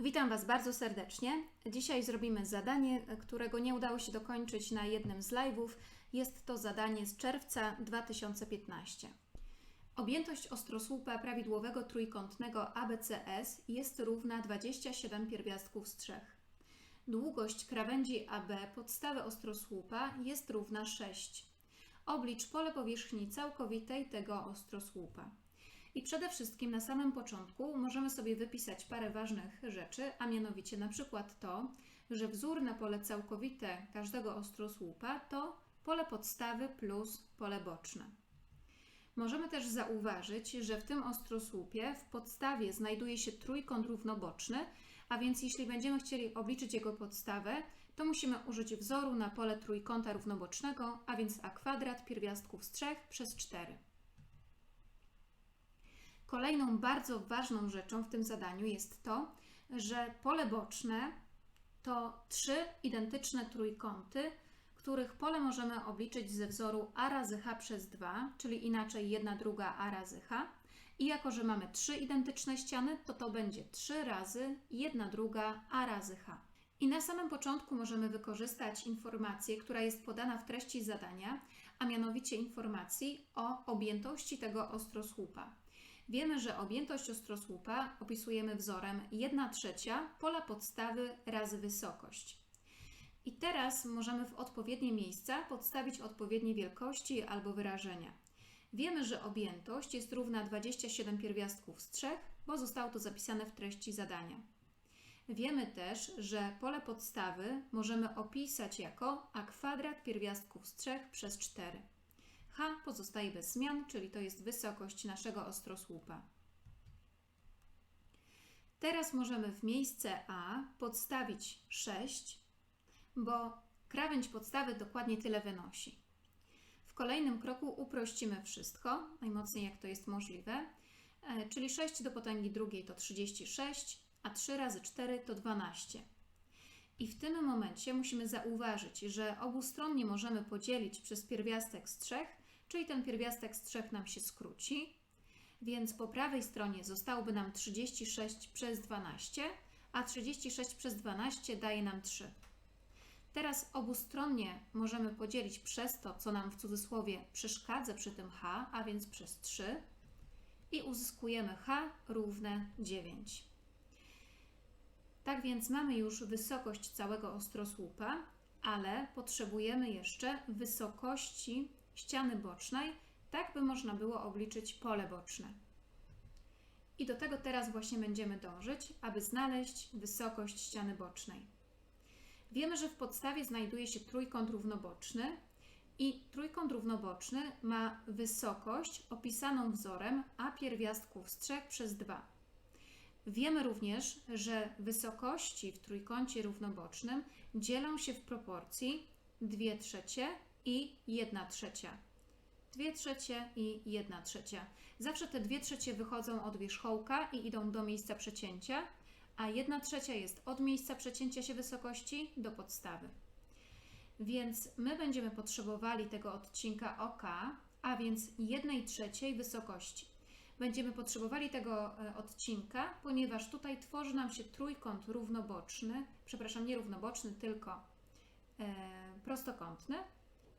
Witam Was bardzo serdecznie. Dzisiaj zrobimy zadanie, którego nie udało się dokończyć na jednym z live'ów. Jest to zadanie z czerwca 2015. Objętość ostrosłupa prawidłowego trójkątnego ABCS jest równa 27 pierwiastków z 3. Długość krawędzi AB podstawy ostrosłupa jest równa 6. Oblicz pole powierzchni całkowitej tego ostrosłupa. I przede wszystkim na samym początku możemy sobie wypisać parę ważnych rzeczy, a mianowicie na przykład to, że wzór na pole całkowite każdego ostrosłupa to pole podstawy plus pole boczne. Możemy też zauważyć, że w tym ostrosłupie w podstawie znajduje się trójkąt równoboczny, a więc jeśli będziemy chcieli obliczyć jego podstawę, to musimy użyć wzoru na pole trójkąta równobocznego, a więc a kwadrat pierwiastków z 3 przez 4. Kolejną bardzo ważną rzeczą w tym zadaniu jest to, że pole boczne to trzy identyczne trójkąty, których pole możemy obliczyć ze wzoru a razy h przez 2, czyli inaczej 1 druga a razy h. I jako, że mamy trzy identyczne ściany, to to będzie 3 razy 1 druga a razy h. I na samym początku możemy wykorzystać informację, która jest podana w treści zadania, a mianowicie informacji o objętości tego ostrosłupa. Wiemy, że objętość ostrosłupa opisujemy wzorem 1 trzecia pola podstawy razy wysokość. I teraz możemy w odpowiednie miejsca podstawić odpowiednie wielkości albo wyrażenia. Wiemy, że objętość jest równa 27 pierwiastków z 3, bo zostało to zapisane w treści zadania. Wiemy też, że pole podstawy możemy opisać jako a kwadrat pierwiastków z 3 przez 4. H pozostaje bez zmian, czyli to jest wysokość naszego ostrosłupa. Teraz możemy w miejsce A podstawić 6, bo krawędź podstawy dokładnie tyle wynosi. W kolejnym kroku uprościmy wszystko, najmocniej jak to jest możliwe, e, czyli 6 do potęgi drugiej to 36, a 3 razy 4 to 12. I w tym momencie musimy zauważyć, że obustronnie możemy podzielić przez pierwiastek z 3, czyli ten pierwiastek z 3 nam się skróci, więc po prawej stronie zostałoby nam 36 przez 12, a 36 przez 12 daje nam 3. Teraz obustronnie możemy podzielić przez to, co nam w cudzysłowie przeszkadza przy tym h, a więc przez 3 i uzyskujemy h równe 9. Tak więc mamy już wysokość całego ostrosłupa, ale potrzebujemy jeszcze wysokości ściany bocznej, tak by można było obliczyć pole boczne. I do tego teraz właśnie będziemy dążyć, aby znaleźć wysokość ściany bocznej. Wiemy, że w podstawie znajduje się trójkąt równoboczny i trójkąt równoboczny ma wysokość opisaną wzorem a pierwiastków z 3 przez 2. Wiemy również, że wysokości w trójkącie równobocznym dzielą się w proporcji 2 trzecie i 1 trzecia. 2 trzecie i 1 trzecia. Zawsze te 2 trzecie wychodzą od wierzchołka i idą do miejsca przecięcia, a 1 trzecia jest od miejsca przecięcia się wysokości do podstawy. Więc my będziemy potrzebowali tego odcinka OK, a więc 1 trzeciej wysokości. Będziemy potrzebowali tego e, odcinka, ponieważ tutaj tworzy nam się trójkąt równoboczny, przepraszam, nie równoboczny, tylko e, prostokątny,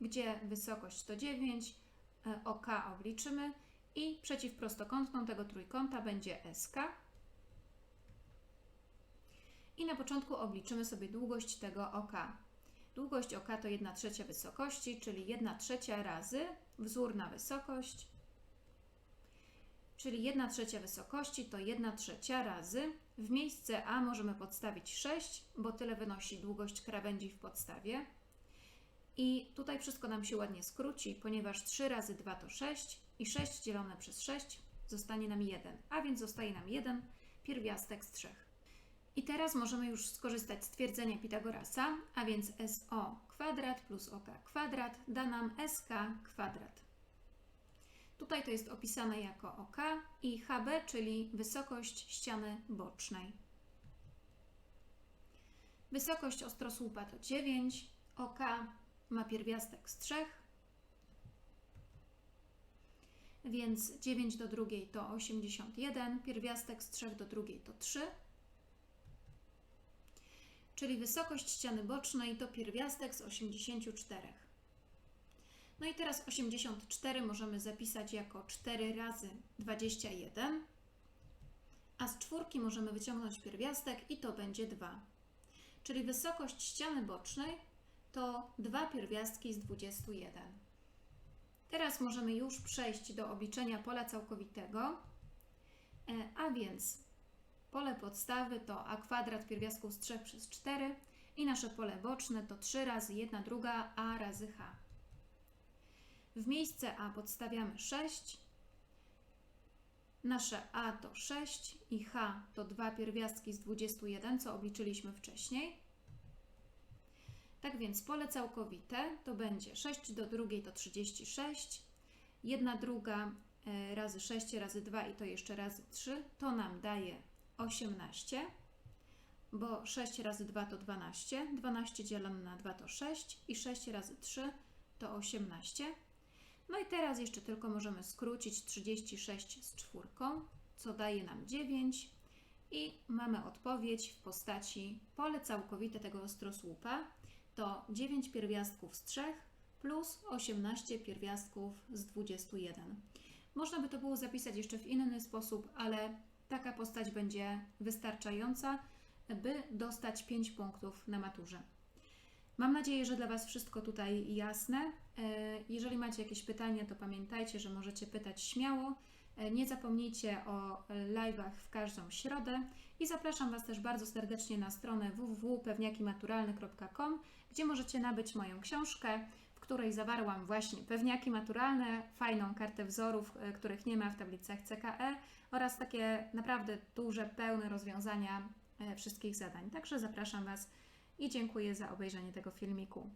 gdzie wysokość to 9, e, OK obliczymy i przeciwprostokątną tego trójkąta będzie SK. I na początku obliczymy sobie długość tego OK. Długość OK to 1 trzecia wysokości, czyli 1 trzecia razy wzór na wysokość, czyli 1 trzecia wysokości to 1 trzecia razy. W miejsce A możemy podstawić 6, bo tyle wynosi długość krawędzi w podstawie. I tutaj wszystko nam się ładnie skróci, ponieważ 3 razy 2 to 6 i 6 dzielone przez 6 zostanie nam 1, a więc zostaje nam 1 pierwiastek z 3. I teraz możemy już skorzystać z twierdzenia Pitagorasa, a więc SO kwadrat plus OK kwadrat da nam SK kwadrat. Tutaj to jest opisane jako OK i HB, czyli wysokość ściany bocznej. Wysokość ostrosłupa to 9, OK ma pierwiastek z 3, więc 9 do drugiej to 81, pierwiastek z 3 do drugiej to 3. czyli wysokość ściany bocznej to pierwiastek z 84. No i teraz 84 możemy zapisać jako 4 razy 21, a z czwórki możemy wyciągnąć pierwiastek i to będzie 2. Czyli wysokość ściany bocznej to 2 pierwiastki z 21. Teraz możemy już przejść do obliczenia pola całkowitego, e, a więc pole podstawy to a kwadrat pierwiastków z 3 przez 4 i nasze pole boczne to 3 razy 1 druga a razy h. W miejsce a podstawiamy 6, nasze a to 6 i h to 2 pierwiastki z 21, co obliczyliśmy wcześniej. Tak więc pole całkowite to będzie 6 do drugiej to 36, 1 druga e, razy 6 razy 2 i to jeszcze razy 3 to nam daje 18, bo 6 razy 2 to 12, 12 dzielone na 2 to 6 i 6 razy 3 to 18. No i teraz jeszcze tylko możemy skrócić 36 z czwórką, co daje nam 9 i mamy odpowiedź w postaci pole całkowite tego ostrosłupa to 9 pierwiastków z 3 plus 18 pierwiastków z 21. Można by to było zapisać jeszcze w inny sposób, ale taka postać będzie wystarczająca, by dostać 5 punktów na maturze. Mam nadzieję, że dla Was wszystko tutaj jasne. E, Jeżeli macie jakieś pytania, to pamiętajcie, że możecie pytać śmiało. E, Nie zapomnijcie o e, live'ach w każdą środę i zapraszam Was też bardzo serdecznie na stronę www.pewniakimaturalne.com, gdzie możecie nabyć moją książkę, w której zawarłam właśnie pewniaki maturalne, fajną kartę wzorów, e, których nie ma w tablicach CKE oraz takie naprawdę duże, pełne rozwiązania wszystkich zadań. Także zapraszam Was i dziękuję za obejrzenie tego filmiku.